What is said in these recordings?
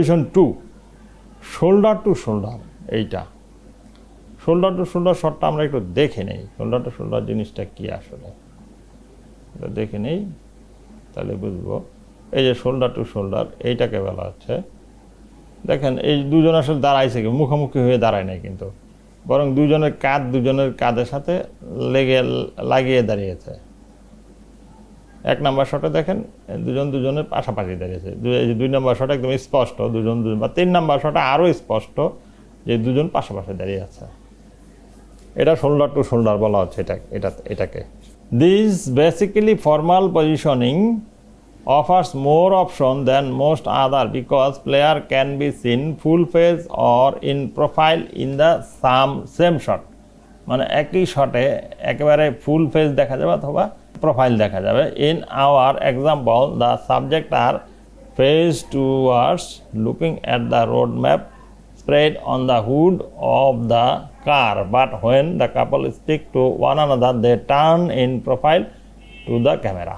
Position two shoulder to shoulder এইটা। Shoulder to shoulder শটটা আমরা একটু দেখে নেই। শোল্ডার টু শোল্ডার জিনিসটা কি আসলে? এটা দেখে নেই, তাহলে বুঝব। এই যে শোল্ডার টু শোল্ডার এইটাকে বলা হচ্ছে। দেখেন, এই দুজন আসলে দাঁড়াইছে কি? মুখোমুখি হয়ে দাঁড়ায় নাই কিন্তু। বরং দুজনের কাঁধ দুজনের কাঁধের সাথে লেগে লাগিয়ে দাঁড়িয়েছে। এক নাম্বার শটে দেখেন, দুজন দুজনের পাশাপাশি দাঁড়িয়েছে। দুই নাম্বার শট একদম স্পষ্ট, দুজন দুজন বা তিন নাম্বার শটে আরও স্পষ্ট যে দুজন পাশাপাশি দাঁড়িয়ে আছে। এটা শোল্ডার টু শোল্ডার বলা হচ্ছে এটা এটা এটাকে। This basically formal positioning offers more option than most other because player can be seen full face or in profile in the same same shot মানে একই শটে একেবারে ফুল ফেস দেখা যাবে অথবা প্রোফাইল দেখা যাবে। In our example the subject are face towards looking at the road map spread on the hood of the car. But when the couple stick to one another, they turn in profile to the camera.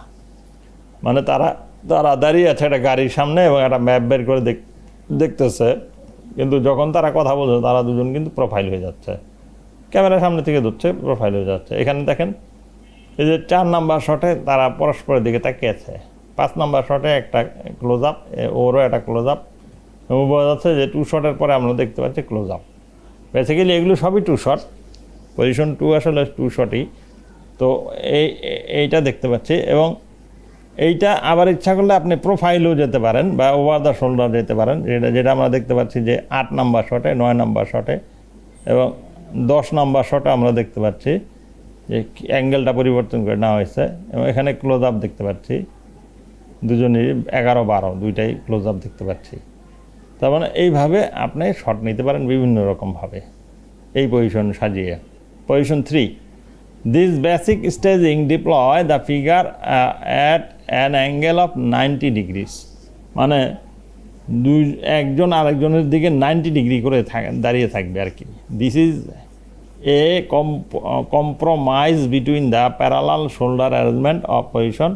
মানে তারা তারা দাঁড়িয়ে আছে একটা গাড়ির সামনে এবং একটা ম্যাপ বের করে দেখ- দেখতেছে। কিন্তু যখন তারা কথা বলছে, তারা দুজন কিন্তু প্রোফাইল হয়ে যাচ্ছে। ক্যামেরার সামনে থেকে ধরছে প্রোফাইল হয়ে যাচ্ছে। এখানে দেখেন এই যে চার নাম্বার শটে তারা পরস্পরের দিকে তাকিয়েছে। পাঁচ নাম্বার শটে একটা ক্লোজ আপ ওরও একটা ক্লোজ আপ এবং বোঝা যাচ্ছে যে টু শটের পরে আমরা দেখতে পাচ্ছি ক্লোজ আপ বেসিক্যালি এগুলো সবই টু শট পজিশন টু আসলে টু শটই তো এই, এইটা দেখতে পাচ্ছি এবং এইটা আবার ইচ্ছা করলে আপনি প্রোফাইলও যেতে পারেন বা ওভার দ্য শোল্ডার যেতে পারেন। যেটা যেটা আমরা দেখতে পাচ্ছি যে আট নাম্বার শটে নয় নাম্বার শটে এবং দশ নাম্বার শটে আমরা দেখতে পাচ্ছি। যে অ্যাঙ্গেলটা পরিবর্তন করে নেওয়া হয়েছে, এবং এখানে ক্লোজ আপ দেখতে পাচ্ছি। দুজনেরই এগারো বারো, দুইটাই ক্লোজ আপ দেখতে পাচ্ছি। তার মানে এইভাবে আপনি শট নিতে পারেন বিভিন্ন রকমভাবে এই পজিশন সাজিয়ে। Position three this basic staging deploy the figure at an angle of ninety degrees মানে দুই, একজন আরেকজনের দিকে নাইনটি ডিগ্রি করে দাঁড়িয়ে থাকবে আর কি। This is a compromise between the parallel shoulder arrangement of position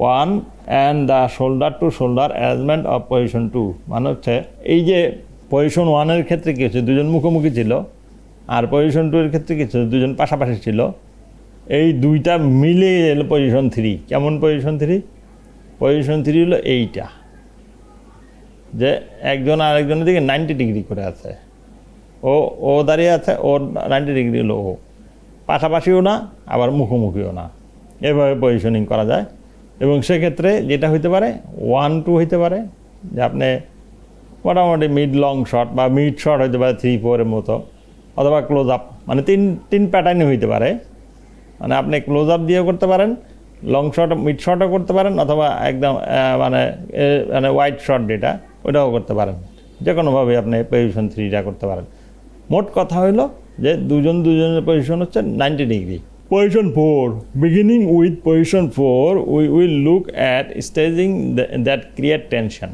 one and the shoulder to shoulder arrangement of position two মানে হচ্ছে এই যে পজিশন ওয়ানের ক্ষেত্রে কী হচ্ছে? দুজন মুখোমুখি ছিল আর পজিশন টু এর ক্ষেত্রে কী ছিল দুজন পাশাপাশি ছিল। এই দুইটা মিলে এলো পজিশন থ্রি কেমন পজিশন থ্রি পজিশন থ্রি হলো এইটা। যে একজন আরেকজনের দিকে নাইনটি ডিগ্রি করে আছে। ও ও দাঁড়িয়ে আছে ওর নাইনটি ডিগ্রি ও পাশাপাশিও না, আবার মুখোমুখিও না। এভাবে পজিশনিং করা যায়। এবং সেক্ষেত্রে যেটা হইতে পারে ওয়ান টু হইতে পারে, যে আপনি মোটামুটি মিড লং শট বা মিড শট হইতে পারে থ্রি ফোরের মতো, অথবা ক্লোজ আপ মানে তিন তিন প্যাটার্নই হইতে পারে। মানে আপনি ক্লোজ আপ দিয়েও করতে পারেন লং শট মিড শটও করতে পারেন, অথবা একদম মানে মানে হোয়াইট শট যেটা, ওটাও করতে পারেন। যে কোনোভাবে আপনি পজিশন থ্রিটা করতে পারেন। মোট কথা হলো যে দুজন দুজনের পজিশন হচ্ছে ninety degree position four beginning with position four we will look at staging that create tension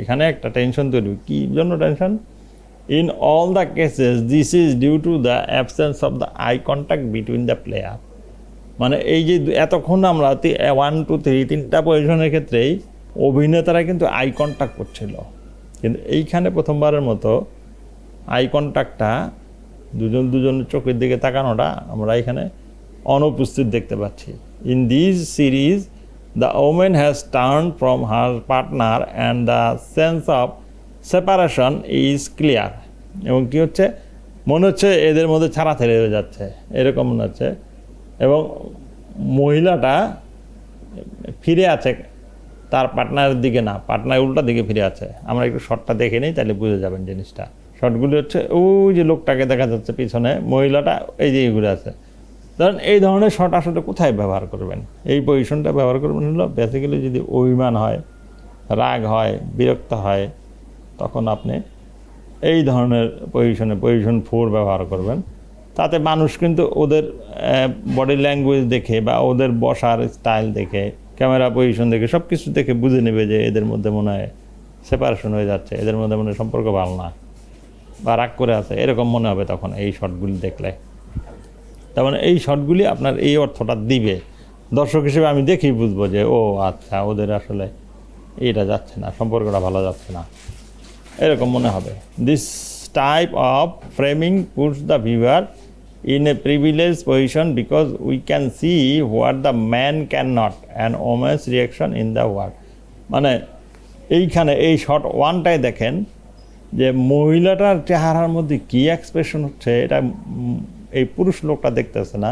এখানে একটা টেনশন তৈরি। কী জন্য tension in all the cases this is due to the absence of the eye contact between the player মানে এই যে এতক্ষণ আমরা ওয়ান টু থ্রি তিনটা পজিশনের ক্ষেত্রেই অভিনেতারা কিন্তু আই কন্ট্যাক্ট করছিল। কিন্তু এইখানে প্রথমবারের মতো আই কন্ট্যাক্টটা দুজন দুজনের চোখের দিকে তাকানোটা আমরা এখানে অনুপস্থিত দেখতে পাচ্ছি। In this series the women has turn from her partner and the sense of separation is clear এবং কি হচ্ছে? মনে হচ্ছে এদের মধ্যে ছাড়াছাড়ি হয়ে যাচ্ছে। এরকম মনে হচ্ছে। এবং মহিলাটা ফিরে আছে তার পার্টনারের দিকে না। পার্টনার উল্টা দিকে ফিরে আছে। আমরা একটু শর্টটা দেখে নিই, তাহলে বুঝে যাবেন জিনিসটা। শর্টগুলি হচ্ছে ওই যে লোকটাকে দেখা যাচ্ছে পিছনে, মহিলাটা এই যে ঘুরে আছে। ধরেন এই ধরনের শর্ট আসলে কোথায় ব্যবহার করবেন? এই পজিশনটা ব্যবহার করবেন হলো বেসিক্যালি যদি অভিমান হয়, রাগ হয়, বিরক্ত হয়, তখন আপনি এই ধরনের পজিশনে পজিশন ফোর ব্যবহার করবেন। তাতে মানুষ কিন্তু ওদের বডি ল্যাঙ্গুয়েজ দেখে বা ওদের বসার স্টাইল দেখে ক্যামেরা পজিশন দেখে সব কিছু দেখে বুঝে নেবে যে এদের মধ্যে মনে হয় সেপারেশন হয়ে যাচ্ছে, এদের মধ্যে মনে সম্পর্ক ভালো না। বা রাগ করে আছে, এরকম মনে হবে তখন এই শটগুলি দেখলে। তার মানে এই শর্টগুলি আপনার এই অর্থটা দিবে। দর্শক হিসেবে আমি দেখেই বুঝব যে, ও আচ্ছা ওদের আসলে এইটা যাচ্ছে না, সম্পর্কটা ভালো যাচ্ছে না। এরকম মনে হবে। This type of framing puts the viewer in a privilege position because we can see what the man can not and women's reaction in the word মানে এইখানে এই শর্ট ওয়ানটাই দেখেন যে মহিলাটার চেহারার মধ্যে কী এক্সপ্রেশন হচ্ছে, এটা এই পুরুষ লোকটা দেখতেছে না।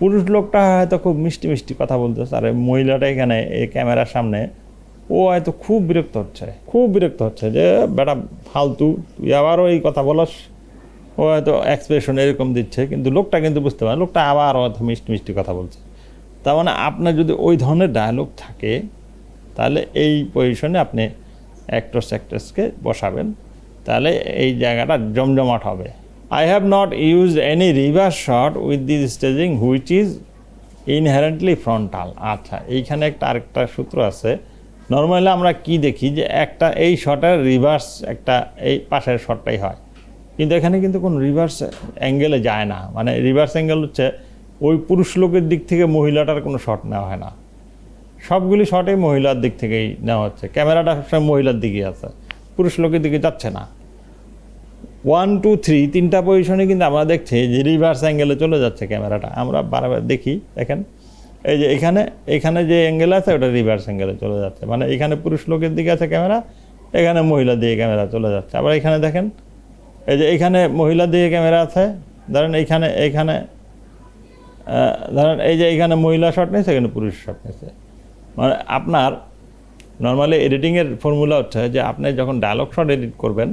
পুরুষ লোকটা হয়তো খুব মিষ্টি মিষ্টি কথা বলতেছে, আর এই মহিলাটা এখানে এই ক্যামেরার সামনে, ও হয়তো খুব বিরক্ত হচ্ছে, খুব বিরক্ত হচ্ছে যে, বেটা, ফালতু, তুই আবারও এই কথা বলস। ও হয়তো এক্সপ্রেশন এরকম দিচ্ছে, কিন্তু লোকটা কিন্তু বুঝতে পারে লোকটা আবার হয়তো মিষ্টি মিষ্টি কথা বলছে। তার মানে আপনার যদি ওই ধরনের ডায়ালগ থাকে, তাহলে এই পজিশনে আপনি অ্যাক্টরস অ্যাক্ট্রেসকে বসাবেন। তাহলে এই জায়গাটা জমজমাট হবে। I have not used any reverse shot with this staging which is inherently frontal আচ্ছা এইখানে একটা আরেকটা সূত্র আছে। নর্মালি আমরা কি দেখি যে একটা এই শটের রিভার্স একটা এই পাশের শটটাই হয়। কিন্তু এখানে কিন্তু কোনো রিভার্স অ্যাঙ্গেলে যায় না। মানে রিভার্স অ্যাঙ্গেল হচ্ছে ওই পুরুষ লোকের দিক থেকে মহিলাটার কোনো শট নেওয়া হয় না। সবগুলি শটেই মহিলার দিক থেকেই নেওয়া হচ্ছে। ক্যামেরাটা সবসময় মহিলার দিকেই আছে। পুরুষ লোকের দিকে যাচ্ছে না। ওয়ান টু থ্রি তিনটা পজিশনে কিন্তু আমরা দেখছি যে রিভার্স অ্যাঙ্গেলে চলে যাচ্ছে ক্যামেরাটা। আমরা বারবার দেখি, দেখেন। এই যে এখানে এখানে যে অ্যাঙ্গেল আছে, ওটা রিভার্স অ্যাঙ্গেলে চলে যাচ্ছে। মানে এখানে পুরুষ লোকের দিকে আছে ক্যামেরা, এখানে মহিলা দিয়ে ক্যামেরা চলে যাচ্ছে। আবার এখানে দেখেন, এই যে এখানে মহিলা দিয়ে ক্যামেরা আছে, ধরেন এইখানে এইখানে ধরেন এই যে এখানে মহিলা শট নিয়েছে, এখানে পুরুষ শট নিয়েছে। মানে আপনার নর্মালি এডিটিংয়ের ফর্মুলা হচ্ছে যে আপনি যখন ডায়লগ শট এডিট করবেন,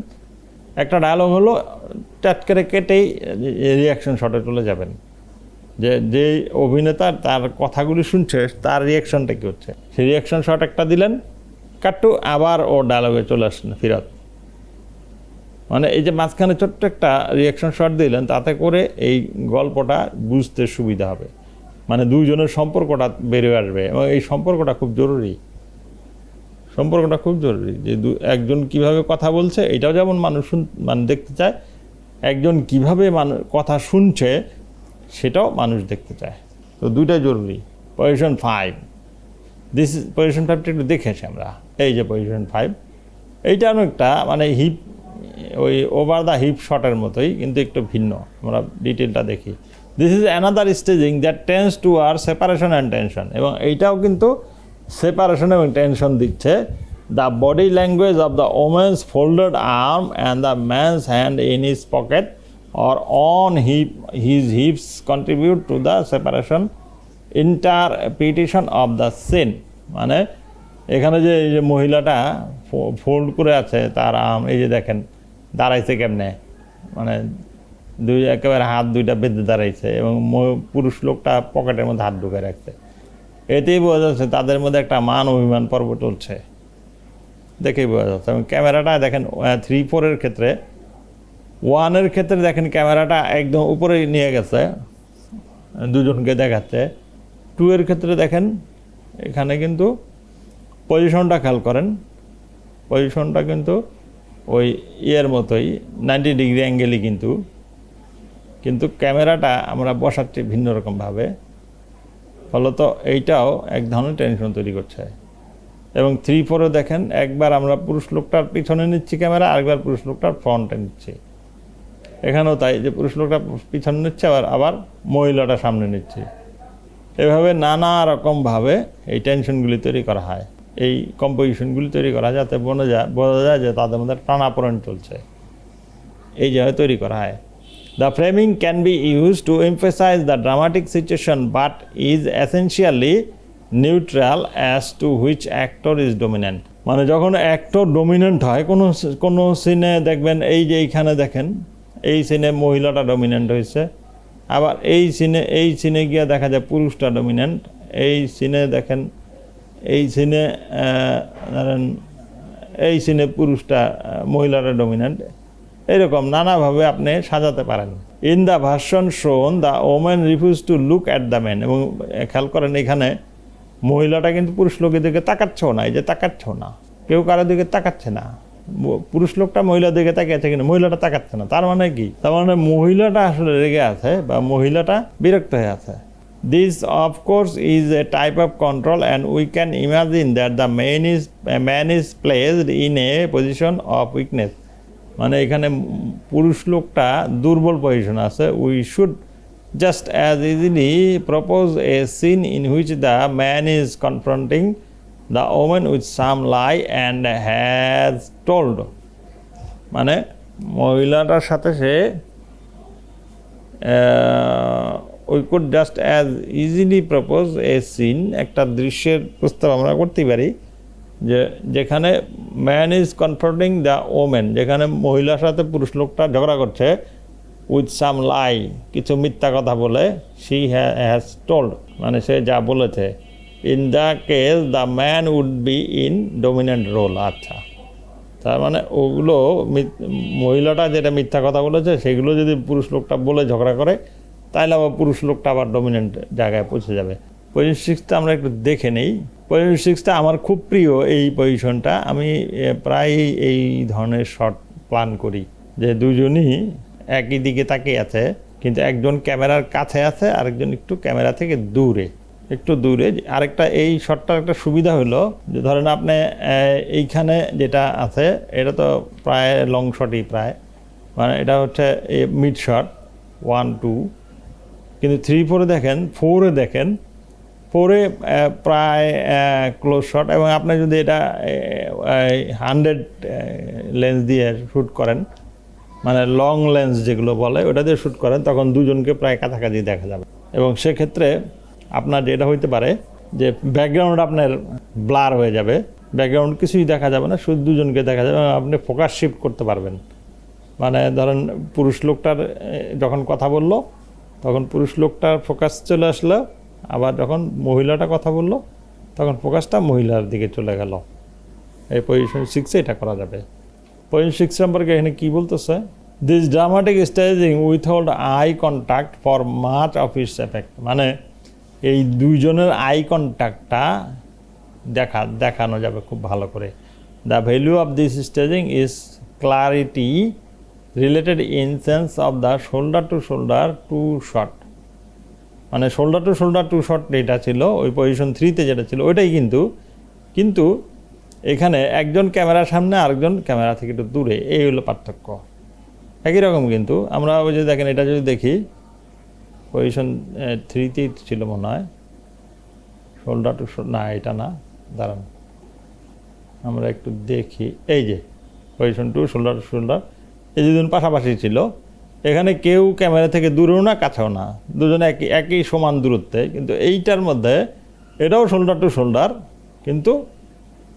একটা ডায়লগ হলো টাট করে কেটেই রিয়াকশন শটে চলে যাবেন। যে যে অভিনেতা তার কথাগুলি শুনছে, তার রিয়াকশনটা কী হচ্ছে? সেই রিয়াকশন শট একটা দিলেন কাট্টু আবার ও ডায়লগে চলে আসলেন, ফিরত। মানে এই যে মাঝখানে ছোট্ট একটা রিয়াকশন শট দিলেন, তাতে করে এই গল্পটা বুঝতে সুবিধা হবে। মানে দুইজনের সম্পর্কটা বেরিয়ে আসবে এবং এই সম্পর্কটা খুব জরুরি। সম্পর্কটা খুব জরুরি যে দু একজন কীভাবে কথা বলছে, এটাও যেমন মানুষ মানে দেখতে চায়, একজন কীভাবে মানুষ কথা শুনছে, সেটাও মানুষ দেখতে চায়। তো দুইটাই জরুরি। Position five this is position ফাইভটা একটু দেখেছি আমরা। এই যে পজিশন ফাইভ এইটা অনেকটা মানে হিপ ওই ওভার দ্য হিপ শটের মতোই, কিন্তু একটু ভিন্ন। আমরা ডিটেলটা দেখি। This is another staging that tends toward separation and tension এবং এইটাও কিন্তু সেপারেশন এবং টেনশন দিচ্ছে। The body language of the women's folded arm and the man's hand in his pocket or on hip his hips contribute to the separation interpretation of the scene মানে এখানে যে এই যে মহিলাটা ফোল্ড করে আছে তার আম এই যে দেখেন, দাঁড়াইছে কেমনে? মানে দুই, একেবারে হাত দুইটা বেঁধে দাঁড়াইছে এবং পুরুষ লোকটা পকেটের মধ্যে হাত ঢুকে রাখছে। এতেই বোঝা যাচ্ছে তাদের মধ্যে একটা মান অভিমান পর্ব চলছে। দেখেই বোঝা যাচ্ছে। এবং ক্যামেরাটা দেখেন থ্রি ফোরের ক্ষেত্রে ওয়ানের ক্ষেত্রে দেখেন ক্যামেরাটা একদম উপরে নিয়ে গেছে, দুজনকে দেখাচ্ছে। টু এর ক্ষেত্রে দেখেন, এখানে কিন্তু পজিশনটা খেয়াল করেন। পজিশনটা কিন্তু ওই ইয়ের মতোই নাইনটি ডিগ্রি অ্যাঙ্গেলই কিন্তু। কিন্তু ক্যামেরাটা আমরা বসাচ্ছি ভিন্ন রকমভাবে ফলত এইটাও এক ধরনের টেনশন তৈরি করছে। এবং থ্রি ফোরে দেখেন, একবার আমরা পুরুষ লোকটার পিছনে নিচ্ছি ক্যামেরা, আরেকবার পুরুষ লোকটার ফ্রন্টে নিচ্ছি। এখানেও তাই, যে পুরুষ লোকটা পিছনে নিচ্ছে, আবার আবার মহিলাটা সামনে নিচ্ছে। এভাবে নানা রকমভাবে এই টেনশনগুলি তৈরি করা হয়। এই কম্পোজিশনগুলি তৈরি করা যাতে বোঝা যায় বোঝা যায় যে তাদের মধ্যে টানাপোড়েন চলছে। এই জায়গায় তৈরি করা হয়। The framing can be use to emphasize the dramatic situation but is essentially neutral as to which actor is dominant মানে যখন অ্যাক্টর ডোমিনেন্ট হয়, কোনো কোনো সিনে দেখবেন, এই যে এইখানে দেখেন, এই সিনে মহিলাটা ডমিনেন্ট হয়েছে। আবার এই সিনে এই সিনে গিয়ে দেখা যায় পুরুষটা ডমিনেন্ট এই সিনে দেখেন, এই সিনে ধরেন, এই সিনে পুরুষটা মহিলাটা ডমিনেন্ট এরকম নানাভাবে আপনি সাজাতে পারেন। In the version shown the women refuse to look at the man এবং খেয়াল করেন এখানে মহিলাটা কিন্তু পুরুষ লোকের দিকে তাকাচ্ছেও না এই যে তাকাচ্ছেও না। কেউ কারোর দিকে তাকাচ্ছে না। পুরুষ লোকটা মহিলার দিকে তাকিয়ে আছে কিন্তু মহিলাটা তাকাচ্ছে না। তার মানে কি? তার মানে মহিলাটা আসলে রেগে আছে বা মহিলাটা বিরক্ত হয়ে আছে। This is a type of control, and we can imagine that the man is a man is placed in a position of weakness. মানে এখানে পুরুষ লোকটা দুর্বল পজিশন আছে। We should just as easily propose a scene in which the man is confronting the women with some lie and has told মানে মহিলাটার সাথে সে we could just as easily propose a scene একটা দৃশ্যের প্রস্তাব আমরা করতেই পারি। যে যেখানে man is confronting the women যেখানে মহিলার সাথে পুরুষ লোকটা ঝগড়া করছে উইথ সাম লাই কিছু মিথ্যা কথা বলে সি হ্যাজ টোল্ড মানে সে যা বলেছে। In the case the man would be in dominant role আচ্ছা। তার মানে ওগুলো মহিলাটা যেটা মিথ্যা কথা বলেছে, সেগুলো যদি পুরুষ লোকটা বলে ঝগড়া করে তাহলে আবার পুরুষ লোকটা আবার ডমিনেন্ট জায়গায় পৌঁছে যাবে। পজিশন সিক্সটা আমরা একটু দেখে নেই। পজিশন সিক্সটা আমার খুব প্রিয় এই পজিশনটা আমি প্রায় এই ধরনের শট প্ল্যান করি যে দুজনই একই দিকে তাকিয়ে আছে, কিন্তু একজন ক্যামেরার কাছে আছে, আরেকজন একটু ক্যামেরা থেকে দূরে, একটু দূরে। আরেকটা, এই শটটার একটা সুবিধা হলো যে ধরেন আপনি এইখানে যেটা আছে, এটা তো প্রায় লং শটই প্রায়। মানে এটা হচ্ছে মিড শট ওয়ান টু কিন্তু থ্রি ফোরে দেখেন ফোরে দেখেন ফোরে প্রায় ক্লোজ শট এবং আপনি যদি এটা হান্ড্রেড লেন্স দিয়ে শ্যুট করেন মানে লং লেন্স যেগুলো বলে, ওটা দিয়ে শ্যুট করেন, তখন দুজনকে প্রায় কাছাকাছি দেখা যাবে। এবং সেক্ষেত্রে আপনার যেটা হইতে পারে, যে ব্যাকগ্রাউন্ড আপনার ব্লার হয়ে যাবে ব্যাকগ্রাউন্ড কিছুই দেখা যাবে না, শুধু দুজনকে দেখা যাবে আপনি ফোকাস শিফট করতে পারবেন। মানে ধরেন পুরুষ লোকটার যখন কথা বলল, তখন পুরুষ লোকটার ফোকাস চলে আসলো আবার যখন মহিলাটা কথা বলল, তখন ফোকাসটা মহিলার দিকে চলে গেল। এই পজিশন সিক্সে এটা করা যাবে। পজিশন সিক্স সম্পর্কে এখানে কী বলতেছে? This dramatic staging without eye contact for much of its effect মানে এই দুইজনের আই কন্ট্যাক্টটা দেখা, দেখানো যাবে খুব ভালো করে। The value of this staging is clarity related in sense of the shoulder to shoulder two shot মানে shoulder to shoulder two shot যেটা ছিল, ওই পজিশন থ্রিতে যেটা ছিল, ওইটাই কিন্তু কিন্তু এখানে একজন ক্যামেরার সামনে আরেকজন ক্যামেরা থেকে একটু দূরে, এই হলো পার্থক্য। একই রকম কিন্তু, আমরা ওই যে দেখেন, এটা যদি দেখি পজিশন থ্রিতেই ছিল মনে হয়। শোল্ডার টু না, এটা না, দাঁড়ান। আমরা একটু দেখি, এই যে position two shoulder to shoulder এই দুজন পাশাপাশি ছিল এখানে কেউ ক্যামেরা থেকে দূরেও না, কাছেও না। দুজনে একই একই সমান দূরত্বে। কিন্তু এইটার মধ্যে, এটাও শোল্ডার টু শোল্ডার কিন্তু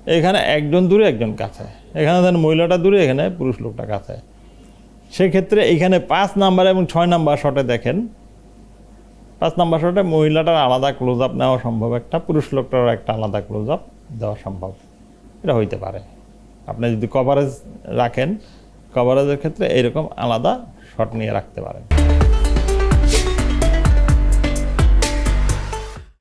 এখানে একজন দূরে, একজন কাছে। এখানে ধরেন মহিলাটা দূরে, এখানে পুরুষ লোকটা কাছে। সেক্ষেত্রে এখানে পাঁচ নাম্বার এবং ছয় নাম্বার শটে দেখেন। পাঁচ নাম্বার শটে মহিলাটার আলাদা ক্লোজ আপ নেওয়া সম্ভব, একটা পুরুষ লোকটারও একটা আলাদা ক্লোজ আপ দেওয়া সম্ভব। এটা হইতে পারে। আপনি যদি কভারেজ রাখেন কভারেজের ক্ষেত্রে এইরকম আলাদা শট নিয়ে রাখতে পারেন।